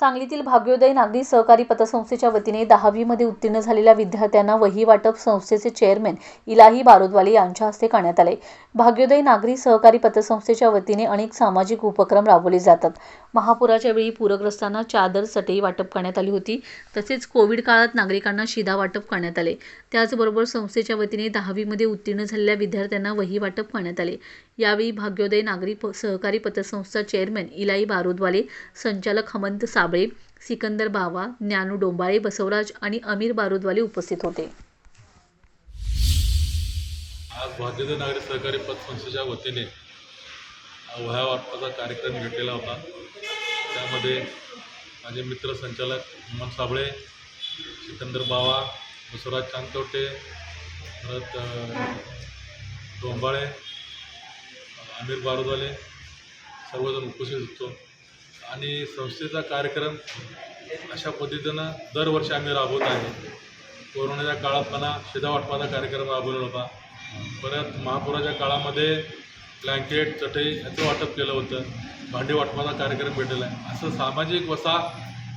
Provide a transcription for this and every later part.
सांगलीतील भाग्योदय नागरी सहकारी पतसंस्थेच्या वतीने दहावीमध्ये उत्तीर्ण झालेल्या विद्यार्थ्यांना वही वाटप संस्थेचे चेअरमॅन इलाही बारोदवाले यांच्या हस्ते करण्यात आले. भाग्योदय नागरी सहकारी पतसंस्थेच्या वतीने अनेक सामाजिक उपक्रम राबवले जातात. महापुराच्या वेळी पूरग्रस्तांना चादर चटई वाटप करण्यात आली होती. तसेच कोविड काळात नागरिकांना शिधा वाटप करण्यात आले. त्याचबरोबर संस्थेच्या वतीने दहावीमध्ये उत्तीर्ण झालेल्या विद्यार्थ्यांना वही वाटप करण्यात आले. यावेळी भाग्योदय नागरी प सहकारी पतसंस्था चेअरमॅन इलाई बारोदवाले संचालक हमंत साब साबळे सिकंदर बावा ज्ञानू डोंबाळे बसवराज आणि अमीर बारुदवाले उपस्थित होते. आज भारतीय नागरी सहकारी पतसंस्थेच्या वतीने वह्या वाटपाचा कार्यक्रम घेतलेला होता. त्यामध्ये माझे मित्र संचालक हेमंत साबळे सिकंदर बावा बसवराज चांदकवटे परत डोंबाळे आमिर बारोदवाले सर्वजण उपस्थित होतो. आणि संस्थेचा कार्यक्रम अशा पद्धतीनं दरवर्षी आम्ही राबवत आहे. कोरोनाच्या काळात म्हणा शिधावाटपाचा कार्यक्रम राबवला होता. परत महापुराच्या काळामध्ये ब्लँकेट चटई याचं वाटप केलं होतं. भांडी वाटपाचा कार्यक्रम भेटलेला आहे. असं सामाजिक वसा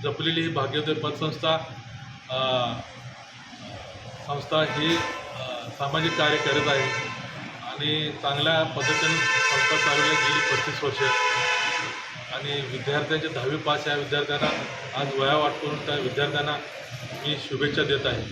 जपलेली ही भाग्योदय पतसंस्था संस्था ही सामाजिक कार्य करत आहे. आणि चांगल्या पद्धतीने संस्था चालवली गेली पस्तीस वर्ष. आणि विद्यार्थ्यांचे दहावी पास या विद्यार्थ्यांना आज वया वाटून त्या विद्यार्थ्यांना मी शुभेच्छा देत आहे.